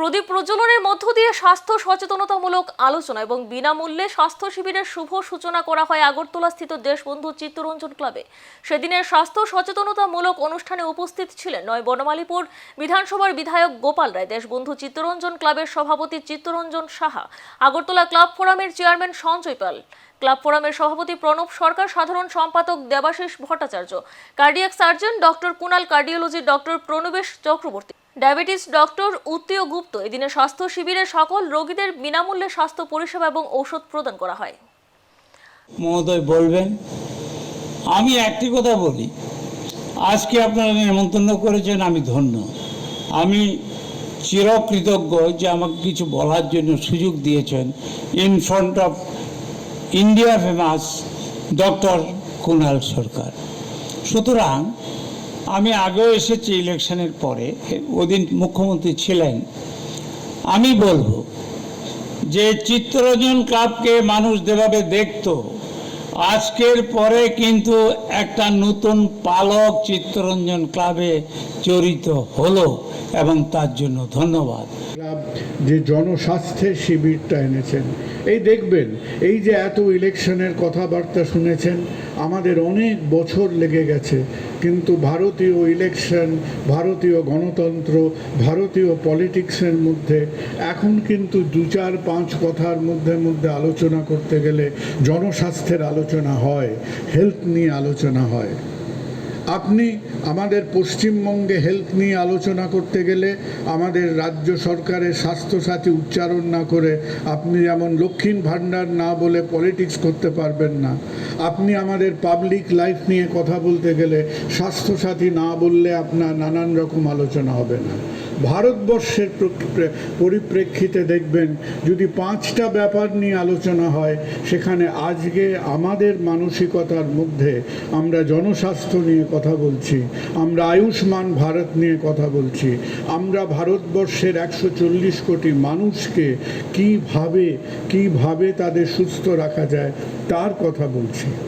প্রদীপ প্রজ্বলনের মধ্য দিয়ে স্বাস্থ্য সচেতনতামূলক আলোচনা এবং বিনামূল্যে স্বাস্থ্য শিবিরের শুভ সূচনা করা হয় আগরতলাস্থিত দেশবন্ধু চিত্তরঞ্জন ক্লাবে। সেদিনের স্বাস্থ্য সচেতনতামূলক অনুষ্ঠানে উপস্থিত ছিলেন নয় বনমালীপুর বিধানসভার বিধায়ক গোপাল রায়, দেশবন্ধু চিত্তরঞ্জন ক্লাবের সভাপতি চিত্তরঞ্জন সাহা, আগরতলা ক্লাব ফোরামের চেয়ারম্যান সঞ্জয় পাল, ক্লাব ফোরামের সভাপতি প্রণব সরকার, সাধারণ সম্পাদক Debashis Bhattacharya, cardiac surgeon doctor Kunal cardiology doctor Pranabesh Chakraborty. Diabetes doctor Uttiyo Gupta. এদিনে স্বাস্থ্য শিবিরে সকল রোগীদের বিনামূল্যে স্বাস্থ্য পরিষেবা এবং ঔষধ প্রদান করা হয়। মহোদয়, বলবেন? আমি একটি কথা বলি। আজকে আপনারা নেমন্তন্ন করেছেন, আমি ধন্য। আমি চিরকৃতজ্ঞ যে আমাকে কিছু বলার জন্য সুযোগ দিয়েছেন in front of India famous doctor Kunal Sarkar. সুতরাং আমি আগেও এসেছি ইলেকশনের পরে, ওদিন মুখ্যমন্ত্রী ছিলেন। আমি বলব যে চিত্তরঞ্জন ক্লাবকে মানুষ যেভাবে দেখত, আজকের পরে কিন্তু একটা নতুন পালক চিত্তরঞ্জন ক্লাবে জড়িত হলো। এবং তার জন্য ধন্যবাদ। যে জনস্বাস্থ্যের শিবিরটা এনেছেন, এই দেখবেন, এই যে এত ইলেকশনের কথাবার্তা শুনেছেন, আমাদের অনেক বছর লেগে গেছে, কিন্তু ভারতীয় ইলেকশন, ভারতীয় গণতন্ত্র, ভারতীয় পলিটিক্সের মধ্যে, এখন কিন্তু দু চার পাঁচ কথার মধ্যে মধ্যে আলোচনা করতে গেলে জনস্বাস্থ্যের আলোচনা হয়, হেলথ নিয়ে আলোচনা হয়। আপনি আমাদের পশ্চিমবঙ্গে হেলথ নিয়ে আলোচনা করতে গেলে আমাদের রাজ্য সরকারের স্বাস্থ্যসাথী উচ্চারণ না করে আপনি যেমন লক্ষ্মীর ভাণ্ডার না বলে পলিটিক্স করতে পারবেন না। আপনি আমাদের পাবলিক লাইফ নিয়ে কথা বলতে গেলে স্বাস্থ্যসাথী না বললে আপনার নানান রকম আলোচনা হবে না। ভারতবর্ষের পরিপ্রেক্ষিতে দেখবেন যদি পাঁচটা ব্যাপার নিয়ে আলোচনা হয়, সেখানে আজকে আমাদের মানসিকতার মধ্যে আমরা জনস্বাস্থ্য নিয়ে কথা বলছি, আমরা আয়ুষ্মান ভারত নিয়ে কথা বলছি, আমরা ভারতবর্ষের একশো চল্লিশ কোটি মানুষকে কীভাবে কীভাবে তাদের সুস্থ রাখা যায়, তার কথা বলছি।